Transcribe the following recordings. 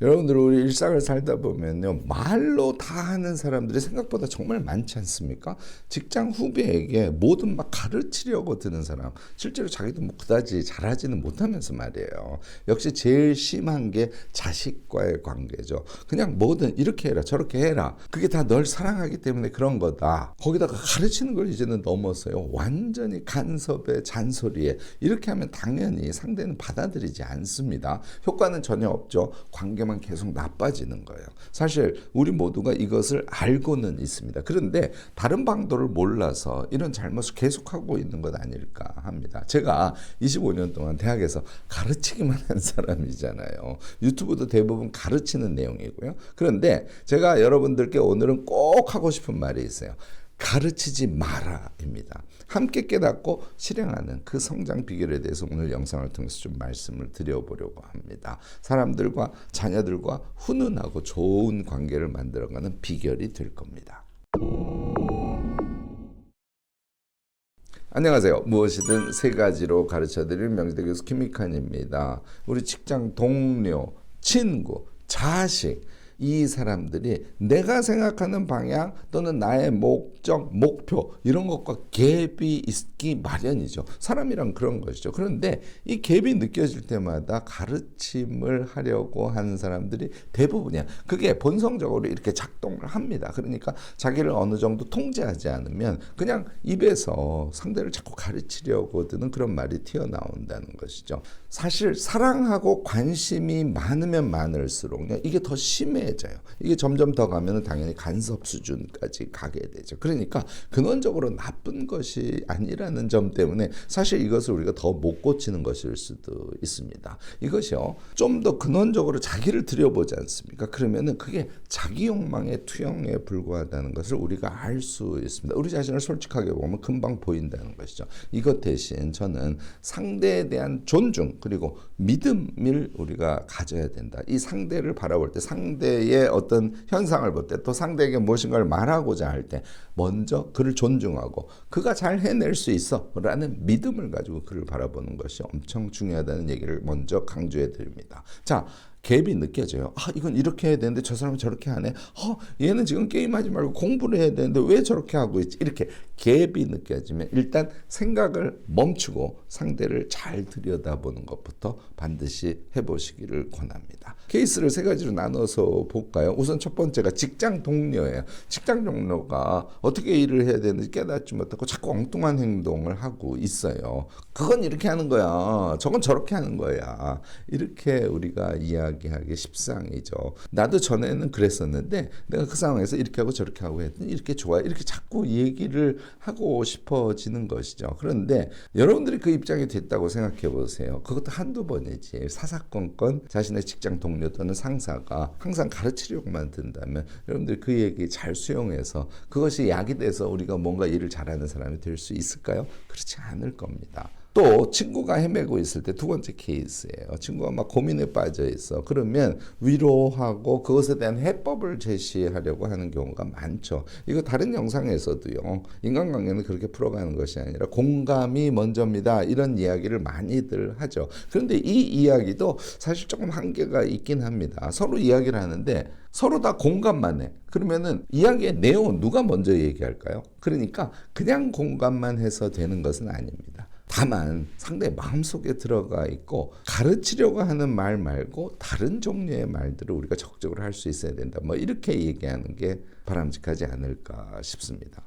여러분들 우리 일상을 살다 보면요 말로 다 하는 사람들이 생각보다 정말 많지 않습니까? 직장 후배에게 뭐든 막 가르치려고 드는 사람 실제로 자기도 뭐 그다지 잘하지는 못하면서 말이에요. 역시 제일 심한 게 자식과의 관계죠. 그냥 뭐든 이렇게 해라 저렇게 해라 그게 다 널 사랑하기 때문에 그런 거다. 거기다가 가르치는 걸 이제는 넘어서요 완전히 간섭에 잔소리에 이렇게 하면 당연히 상대는 받아들이지 않습니다. 효과는 전혀 없죠. 관계만 계속 나빠지는 거예요. 사실 우리 모두가 이것을 알고는 있습니다. 그런데 다른 방도를 몰라서 이런 잘못을 계속하고 있는 것 아닐까 합니다. 제가 25년 동안 대학에서 가르치기만 한 사람이잖아요. 유튜브도 대부분 가르치는 내용이고요. 그런데 제가 여러분들께 오늘은 꼭 하고 싶은 말이 있어요. 가르치지 마라입니다. 함께 깨닫고 실행하는 그 성장 비결에 대해서 오늘 영상을 통해서 좀 말씀을 드려보려고 합니다. 사람들과 자녀들과 훈훈하고 좋은 관계를 만들어가는 비결이 될 겁니다. 안녕하세요. 무엇이든 세 가지로 가르쳐 드릴 명지대 교수 김익환입니다. 우리 직장 동료, 친구, 자식 이 사람들이 내가 생각하는 방향 또는 나의 목적, 목표 이런 것과 갭이 있기 마련이죠. 사람이란 그런 것이죠. 그런데 이 갭이 느껴질 때마다 가르침을 하려고 하는 사람들이 대부분이야. 그게 본성적으로 이렇게 작동을 합니다. 그러니까 자기를 어느 정도 통제하지 않으면 그냥 입에서 상대를 자꾸 가르치려고 드는 그런 말이 튀어나온다는 것이죠. 사실 사랑하고 관심이 많으면 많을수록요. 이게 더 심해 심해져요. 이게 점점 더 가면은 당연히 간섭 수준까지 가게 되죠. 그러니까 근원적으로 나쁜 것이 아니라는 점 때문에 사실 이것을 우리가 더 못 고치는 것일 수도 있습니다. 이것이요. 좀 더 근원적으로 자기를 들여보지 않습니까? 그러면은 그게 자기 욕망의 투영에 불과하다는 것을 우리가 알 수 있습니다. 우리 자신을 솔직하게 보면 금방 보인다는 것이죠. 이것 대신 저는 상대에 대한 존중 그리고 믿음을 우리가 가져야 된다. 이 상대를 바라볼 때 상대 의 어떤 현상을 볼 때 또 상대에게 무엇인가를 말하고자 할 때 먼저 그를 존중하고 그가 잘 해낼 수 있어 라는 믿음을 가지고 그를 바라보는 것이 엄청 중요하다는 얘기를 먼저 강조해 드립니다. 자, 갭이 느껴져요. 아, 이건 이렇게 해야 되는데 저 사람은 저렇게 하네. 어, 얘는 지금 게임하지 말고 공부를 해야 되는데 왜 저렇게 하고 있지? 이렇게 갭이 느껴지면 일단 생각을 멈추고 상대를 잘 들여다보는 것부터 반드시 해보시기를 권합니다. 케이스를 세 가지로 나눠서 볼까요? 우선 첫 번째가 직장 동료예요. 직장 동료가 어떻게 일을 해야 되는지 깨닫지 못하고 자꾸 엉뚱한 행동을 하고 있어요. 그건 이렇게 하는 거야. 저건 저렇게 하는 거야. 이렇게 우리가 이야기하기 십상이죠. 나도 전에는 그랬었는데 내가 그 상황에서 이렇게 하고 저렇게 하고 했더니 이렇게 좋아. 이렇게 자꾸 얘기를 하고 싶어지는 것이죠. 그런데 여러분들이 그 입장이 됐다고 생각해 보세요. 그것도 한두 번이지. 사사건건 자신의 직장 동료 또는 상사가 항상 가르치려고만 든다면 여러분들 그 얘기 잘 수용해서 그것이 약이 돼서 우리가 뭔가 일을 잘하는 사람이 될 수 있을까요? 그렇지 않을 겁니다. 또 친구가 헤매고 있을 때 두 번째 케이스예요. 친구가 막 고민에 빠져 있어. 그러면 위로하고 그것에 대한 해법을 제시하려고 하는 경우가 많죠. 이거 다른 영상에서도요. 인간관계는 그렇게 풀어가는 것이 아니라 공감이 먼저입니다. 이런 이야기를 많이들 하죠. 그런데 이 이야기도 사실 조금 한계가 있긴 합니다. 서로 이야기를 하는데 서로 다 공감만 해. 그러면은 이야기의 내용은 누가 먼저 얘기할까요? 그러니까 그냥 공감만 해서 되는 것은 아닙니다. 다만 상대의 마음속에 들어가 있고 가르치려고 하는 말 말고 다른 종류의 말들을 우리가 적극적으로 할 수 있어야 된다. 뭐 이렇게 얘기하는 게 바람직하지 않을까 싶습니다.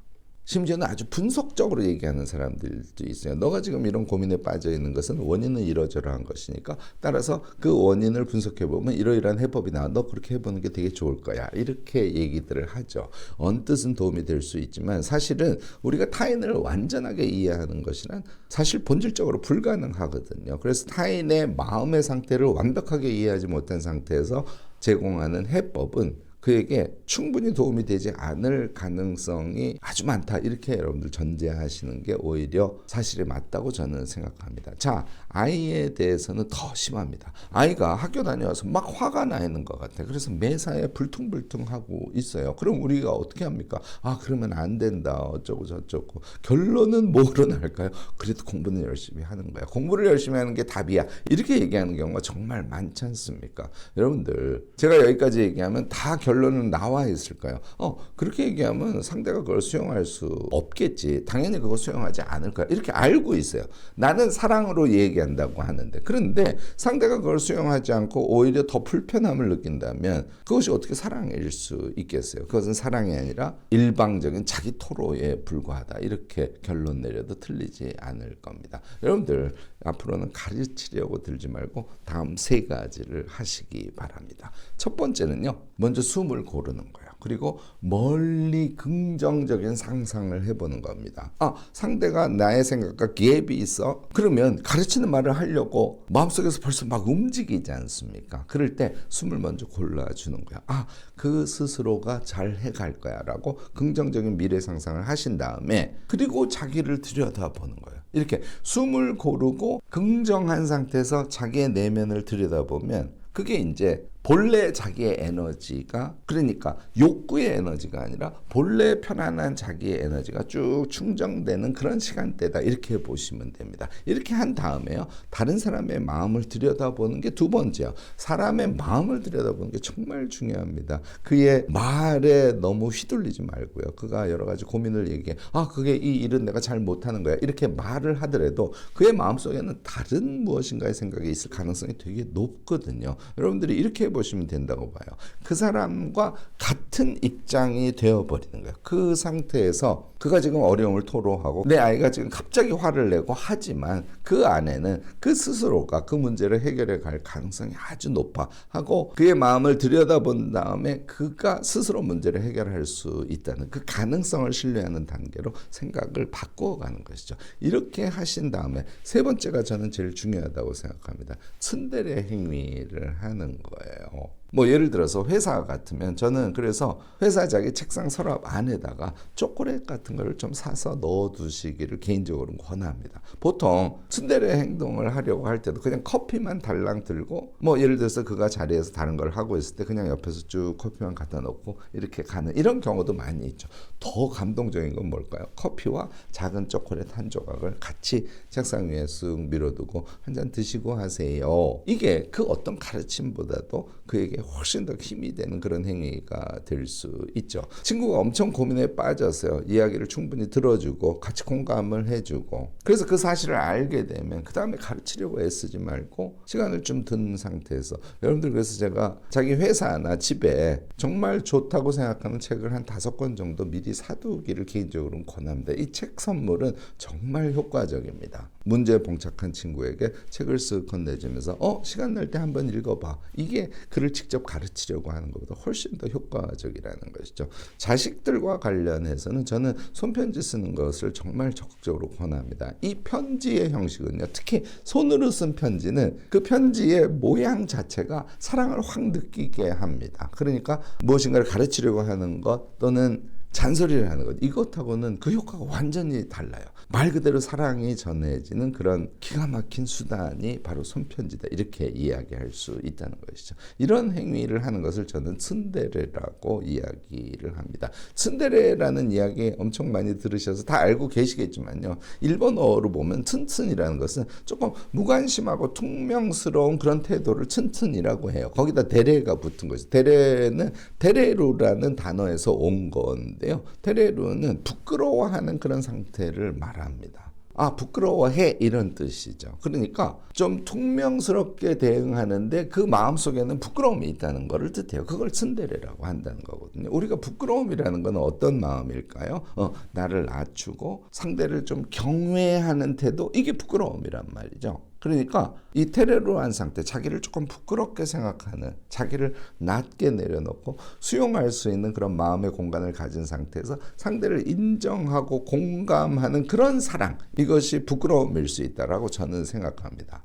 심지어는 아주 분석적으로 얘기하는 사람들도 있어요. 너가 지금 이런 고민에 빠져 있는 것은 원인은 이러저러한 것이니까 따라서 그 원인을 분석해 보면 이러이러한 해법이 나와. 너 그렇게 해보는 게 되게 좋을 거야. 이렇게 얘기들을 하죠. 언뜻은 도움이 될 수 있지만 사실은 우리가 타인을 완전하게 이해하는 것이란 사실 본질적으로 불가능하거든요. 그래서 타인의 마음의 상태를 완벽하게 이해하지 못한 상태에서 제공하는 해법은 그에게 충분히 도움이 되지 않을 가능성이 아주 많다. 이렇게 여러분들 전제하시는 게 오히려 사실이 맞다고 저는 생각합니다. 자, 아이에 대해서는 더 심합니다. 아이가 학교 다녀와서 막 화가 나 있는 것 같아. 그래서 매사에 불퉁불퉁하고 있어요. 그럼 우리가 어떻게 합니까? 아, 그러면 안 된다. 어쩌고 저쩌고. 결론은 뭐로 날까요? 그래도 공부는 열심히 하는 거야. 공부를 열심히 하는 게 답이야. 이렇게 얘기하는 경우가 정말 많지 않습니까? 여러분들, 제가 여기까지 얘기하면 다 결 론은 나와 있을까요? 어, 그렇게 얘기하면 상대가 그걸 수용할 수 없겠지. 당연히 그거 수용하지 않을 거야. 이렇게 알고 있어요. 나는 사랑으로 얘기한다고 하는데. 그런데 상대가 그걸 수용하지 않고 오히려 더 불편함을 느낀다면 그것이 어떻게 사랑일 수 있겠어요? 그것은 사랑이 아니라 일방적인 자기 토로에 불과하다. 이렇게 결론 내려도 틀리지 않을 겁니다. 여러분들, 앞으로는 가르치려고 들지 말고 다음 세 가지를 하시기 바랍니다. 첫 번째는요. 먼저 숨을 고르는 거예요. 그리고 멀리 긍정적인 상상을 해보는 겁니다. 아, 상대가 나의 생각과 갭이 있어? 그러면 가르치는 말을 하려고 마음속에서 벌써 막 움직이지 않습니까? 그럴 때 숨을 먼저 골라주는 거야. 아, 그 스스로가 잘 해갈 거야. 라고 긍정적인 미래 상상을 하신 다음에 그리고 자기를 들여다보는 거예요. 이렇게 숨을 고르고 긍정한 상태에서 자기의 내면을 들여다보면 그게 이제 본래 자기의 에너지가 그러니까 욕구의 에너지가 아니라 본래 편안한 자기의 에너지가 쭉 충전되는 그런 시간대다 이렇게 보시면 됩니다. 이렇게 한 다음에요. 다른 사람의 마음을 들여다보는 게 두 번째요. 사람의 마음을 들여다보는 게 정말 중요합니다. 그의 말에 너무 휘둘리지 말고요. 그가 여러 가지 고민을 얘기해. 아, 그게 이 일은 내가 잘 못하는 거야. 이렇게 말을 하더라도 그의 마음속에는 다른 무엇인가의 생각이 있을 가능성이 되게 높거든요. 여러분들이 이렇게 보시면 된다고 봐요. 그 사람과 같은 입장이 되어버리는 거예요. 그 상태에서 그가 지금 어려움을 토로하고 내 아이가 지금 갑자기 화를 내고 하지만 그 안에는 그 스스로가 그 문제를 해결해 갈 가능성이 아주 높아 하고 그의 마음을 들여다본 다음에 그가 스스로 문제를 해결할 수 있다는 그 가능성을 신뢰하는 단계로 생각을 바꿔가는 것이죠. 이렇게 하신 다음에 세 번째가 저는 제일 중요하다고 생각합니다. 츤데레 행위를 하는 거예요. at all. 뭐 예를 들어서 회사 같으면 저는 그래서 회사 자기 책상 서랍 안에다가 초콜릿 같은 거를 좀 사서 넣어 두시기를 개인적으로 권합니다. 보통 츤데레 행동을 하려고 할 때도 그냥 커피만 달랑 들고 뭐 예를 들어서 그가 자리에서 다른 걸 하고 있을 때 그냥 옆에서 쭉 커피만 갖다 놓고 이렇게 가는 이런 경우도 많이 있죠. 더 감동적인 건 뭘까요? 커피와 작은 초콜릿 한 조각을 같이 책상 위에 쓱 밀어두고 한 잔 드시고 하세요. 이게 그 어떤 가르침보다도 그에게 훨씬 더 힘이 되는 그런 행위가 될 수 있죠. 친구가 엄청 고민에 빠졌어요. 이야기를 충분히 들어주고 같이 공감을 해주고 그래서 그 사실을 알게 되면 그 다음에 가르치려고 애쓰지 말고 시간을 좀 든 상태에서 여러분들 그래서 제가 자기 회사나 집에 정말 좋다고 생각하는 책을 한 다섯 권 정도 미리 사두기를 개인적으로 권합니다. 이 책 선물은 정말 효과적입니다. 문제에 봉착한 친구에게 책을 쓱 건네주면서 어 시간 날 때 한번 읽어봐. 이게 그를 직접 가르치려고 하는 것보다 훨씬 더 효과적이라는 것이죠. 자식들과 관련해서는 저는 손편지 쓰는 것을 정말 적극적으로 권합니다. 이 편지의 형식은요. 특히 손으로 쓴 편지는 그 편지의 모양 자체가 사랑을 확 느끼게 합니다. 그러니까 무엇인가를 가르치려고 하는 것 또는 잔소리를 하는 것 이것하고는 그 효과가 완전히 달라요. 말 그대로 사랑이 전해지는 그런 기가 막힌 수단이 바로 손편지다 이렇게 이야기할 수 있다는 것이죠. 이런 행위를 하는 것을 저는 츤데레라고 이야기를 합니다. 츤데레라는 이야기 엄청 많이 들으셔서 다 알고 계시겠지만요. 일본어로 보면 튼튼이라는 것은 조금 무관심하고 퉁명스러운 그런 태도를 튼튼이라고 해요. 거기다 데레가 붙은 거죠. 데레는 데레루라는 단어에서 온 건데 요. 데레루는 부끄러워하는 그런 상태를 말합니다. 아, 부끄러워해. 이런 뜻이죠. 그러니까 좀 퉁명스럽게 대응하는데 그 마음속에는 부끄러움이 있다는 것을 뜻해요. 그걸 츤데레라고 한다는 거거든요. 우리가 부끄러움이라는 건 어떤 마음일까요? 어, 나를 낮추고 상대를 좀 경외하는 태도, 이게 부끄러움이란 말이죠. 그러니까 이 테레로한 상태, 자기를 조금 부끄럽게 생각하는, 자기를 낮게 내려놓고 수용할 수 있는 그런 마음의 공간을 가진 상태에서 상대를 인정하고 공감하는 그런 사랑, 이것이 부끄러움일 수 있다라고 저는 생각합니다.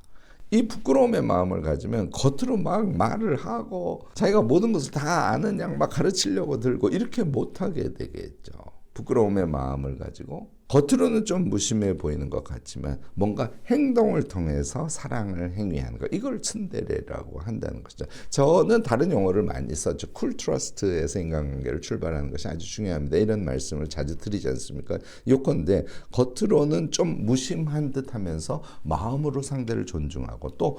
이 부끄러움의 마음을 가지면 겉으로 막 말을 하고 자기가 모든 것을 다 아는 양 막 가르치려고 들고 이렇게 못하게 되겠죠. 부끄러움의 마음을 가지고 겉으로는 좀 무심해 보이는 것 같지만 뭔가 행동을 통해서 사랑을 행위하는 것 이걸 츤데레라고 한다는 것이죠. 저는 다른 용어를 많이 썼죠. 쿨 트러스트에서 인간관계를 출발하는 것이 아주 중요합니다. 이런 말씀을 자주 드리지 않습니까? 요건데 겉으로는 좀 무심한 듯하면서 마음으로 상대를 존중하고 또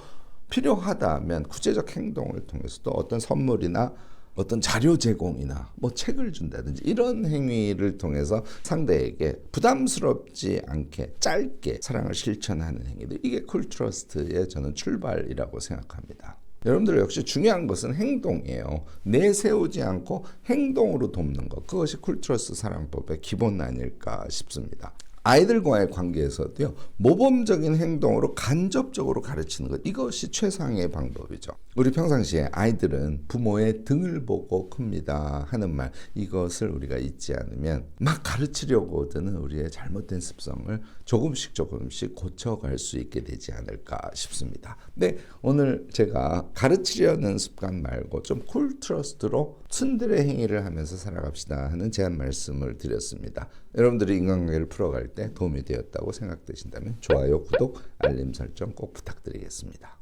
필요하다면 구체적 행동을 통해서 또 어떤 선물이나 어떤 자료 제공이나 뭐 책을 준다든지 이런 행위를 통해서 상대에게 부담스럽지 않게 짧게 사랑을 실천하는 행위들 이게 쿨트러스트의 저는 출발이라고 생각합니다. 여러분들 역시 중요한 것은 행동이에요. 내세우지 않고 행동으로 돕는 것 그것이 쿨트러스트 사랑법의 기본 아닐까 싶습니다. 아이들과의 관계에서도요 모범적인 행동으로 간접적으로 가르치는 것 이것이 최상의 방법이죠. 우리 평상시에 아이들은 부모의 등을 보고 큽니다 하는 말 이것을 우리가 잊지 않으면 막 가르치려고 드는 우리의 잘못된 습성을 조금씩 조금씩 고쳐갈 수 있게 되지 않을까 싶습니다. 네 오늘 제가 가르치려는 습관 말고 좀 쿨트러스트로 츤드레 행위를 하면서 살아갑시다 하는 제안 말씀을 드렸습니다. 여러분들이 인간관계를 풀어갈 때 도움이 되었다고 생각되신다면 좋아요, 구독, 알림 설정 꼭 부탁드리겠습니다.